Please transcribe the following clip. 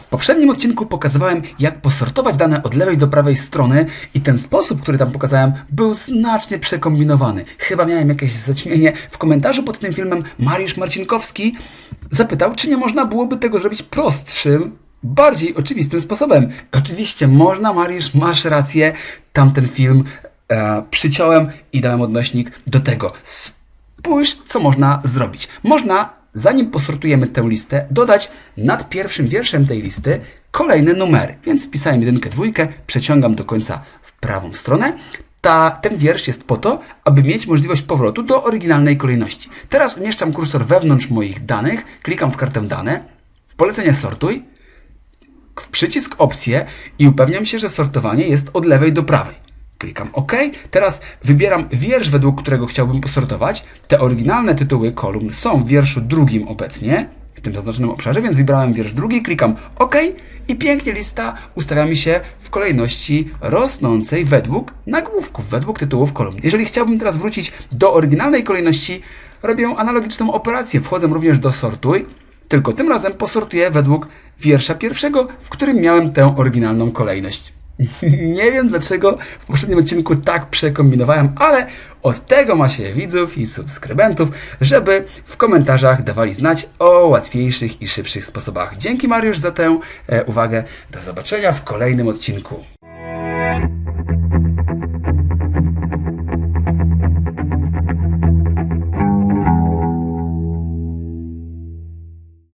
W poprzednim odcinku pokazywałem, jak posortować dane od lewej do prawej strony i ten sposób, który tam pokazałem, był znacznie przekombinowany. Chyba miałem jakieś zaćmienie. W komentarzu pod tym filmem Mariusz Marcinkowski zapytał, czy nie można byłoby tego zrobić prostszym, bardziej oczywistym sposobem. Oczywiście można, Mariusz, masz rację. Tamten film e, przyciąłem i dałem odnośnik do tego. Spójrz, co można zrobić. Można, zanim posortujemy tę listę, dodać nad pierwszym wierszem tej listy kolejne numery. Więc wpisałem jedynkę, dwójkę, przeciągam do końca w prawą stronę. Ta, ten wiersz jest po to, aby mieć możliwość powrotu do oryginalnej kolejności. Teraz umieszczam kursor wewnątrz moich danych, klikam w kartę dane, w polecenie sortuj, w przycisk opcje i upewniam się, że sortowanie jest od lewej do prawej. Klikam OK. Teraz wybieram wiersz, według którego chciałbym posortować. Te oryginalne tytuły kolumn są w wierszu drugim obecnie, w tym zaznaczonym obszarze, więc wybrałem wiersz drugi, klikam OK i pięknie lista ustawia mi się w kolejności rosnącej według nagłówków, według tytułów kolumn. Jeżeli chciałbym teraz wrócić do oryginalnej kolejności, robię analogiczną operację. Wchodzę również do sortuj, tylko tym razem posortuję według wiersza pierwszego, w którym miałem tę oryginalną kolejność. Nie wiem dlaczego w poprzednim odcinku tak przekombinowałem, ale od tego ma się widzów i subskrybentów, żeby w komentarzach dawali znać o łatwiejszych i szybszych sposobach. Dzięki Mariusz za tę e, uwagę. Do zobaczenia w kolejnym odcinku.